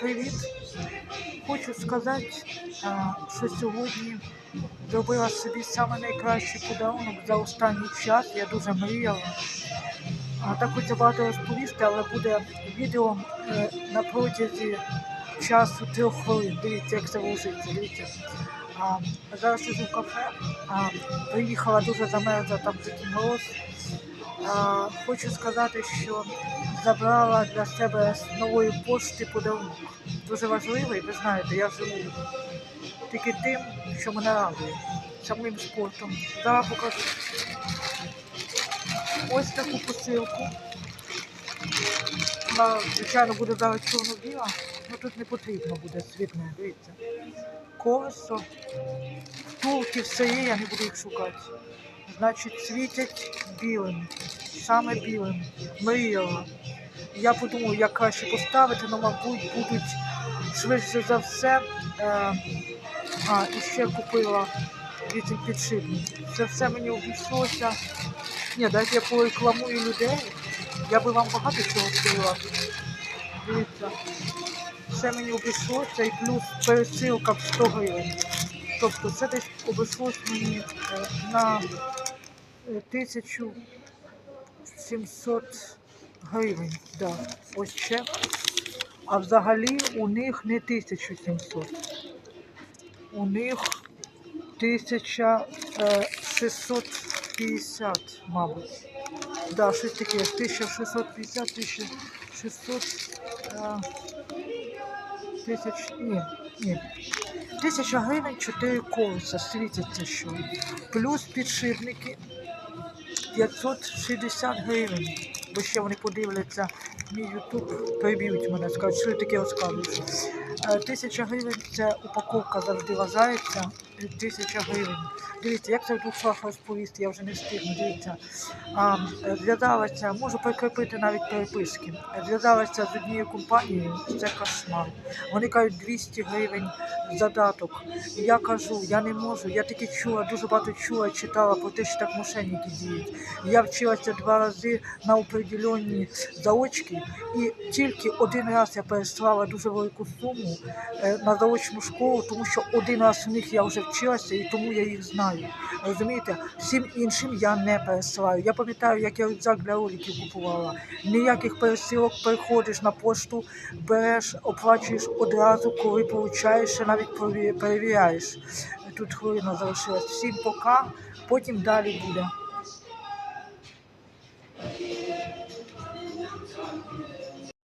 привіт! Хочу сказати, що сьогодні зробила собі саме найкращий подарунок за останній час. Я дуже мріяла. Так хочу багато розповісти, але буде відео е, на протязі часу трьох хвилин. Дивіться, як це вложиться. Дивіться. А, зараз сиджу в кафе. А, приїхала дуже замерзла, там такий мороз. А, хочу сказати, що забрала для себе з нової пошти подарунок. Дуже важливий, ви знаєте, я живу тільки тим, що мене радує, самим спортом. Зараз покажу. Ось таку посилку. Вона, звичайно, буде зараз чорно-біла, але тут не потрібно буде світне, дивіться. Колесо, втулки, все є, я не буду їх шукати. Значить, світять білим, саме білим. Мріяла. Я подумав, як краще поставити, але, мабуть, будуть швидше за все. Е, а, і ще купила вісім підшипник. Це все мені обійшлося. Ні, дайте я порекламую людей. Я би вам багато чого сказала. Дивіться, все мені обійшлося і плюс пересилка в 100 гривень. Тобто це десь обійшлось мені е, на 1700 гривень. Да. Ось чек. А взагалі у них не 1700. У них 1650, мабуть. Да, щось таке, 1650, 1600, е, тисяч, ні, ні. Тисяча гривень, 4 колеса, світиться що. Плюс підшипники 560 гривень. Бо ще вони подивляться мій ютуб, приб'ють мене, скажуть, що я таке розказуєш. Е, Тисяча гривень це упаковка завжди вважається. Тисяча гривень. Дивіться, як це в двох словах розповісти, я вже не встигну. Дивіться. А, е, зв'язалася, можу прикріпити навіть переписки. Зв'язалася з однією компанією, це кошмар. Вони кажуть 200 гривень задаток. І я кажу, я не можу. Я таки чула, дуже багато чула, читала про те, що так мошенники діють. Я вчилася два рази на определенні заочки, і тільки один раз я переслала дуже велику суму е, на заочну школу, тому що один раз у них я вже вчилася, і тому я їх знаю. Розумієте, всім іншим я не пересилаю. Я пам'ятаю, як я рюкзак для роликів купувала. Ніяких пересилок приходиш на пошту, береш, оплачуєш одразу, коли получаєш, навіть перевіряєш. Тут хвилина залишилась. Всім пока, потім далі буде.